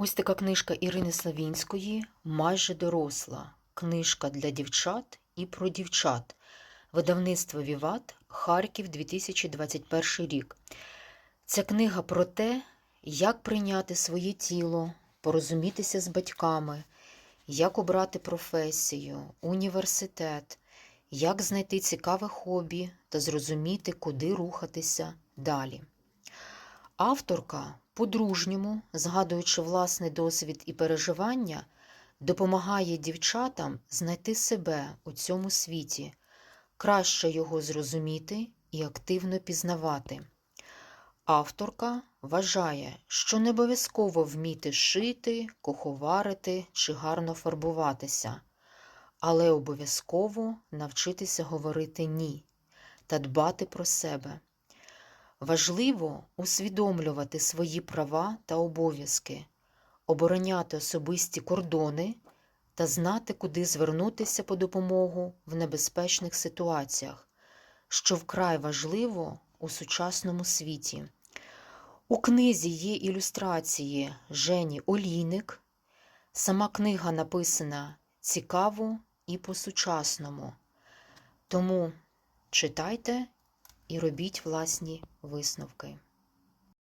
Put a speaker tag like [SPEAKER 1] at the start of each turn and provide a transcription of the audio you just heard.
[SPEAKER 1] Ось така книжка Ірини Славінської майже доросла. Книжка для дівчат і про дівчат. Видавництво Віват, Харків, 2021 рік. Ця книга про те, як прийняти своє тіло, порозумітися з батьками, як обрати професію, університет, як знайти цікаве хобі та зрозуміти, куди рухатися далі. Авторка по-дружньому, згадуючи власний досвід і переживання, допомагає дівчатам знайти себе у цьому світі, краще його зрозуміти і активно пізнавати. Авторка вважає, що не обов'язково вміти шити, куховарити чи гарно фарбуватися, але обов'язково навчитися говорити ні та дбати про себе. Важливо усвідомлювати свої права та обов'язки, обороняти особисті кордони та знати, куди звернутися по допомогу в небезпечних ситуаціях, що вкрай важливо у сучасному світі. У книзі є ілюстрації Жені Олійник. Сама книга написана цікаво і по-сучасному. Тому читайте і робіть власні висновки.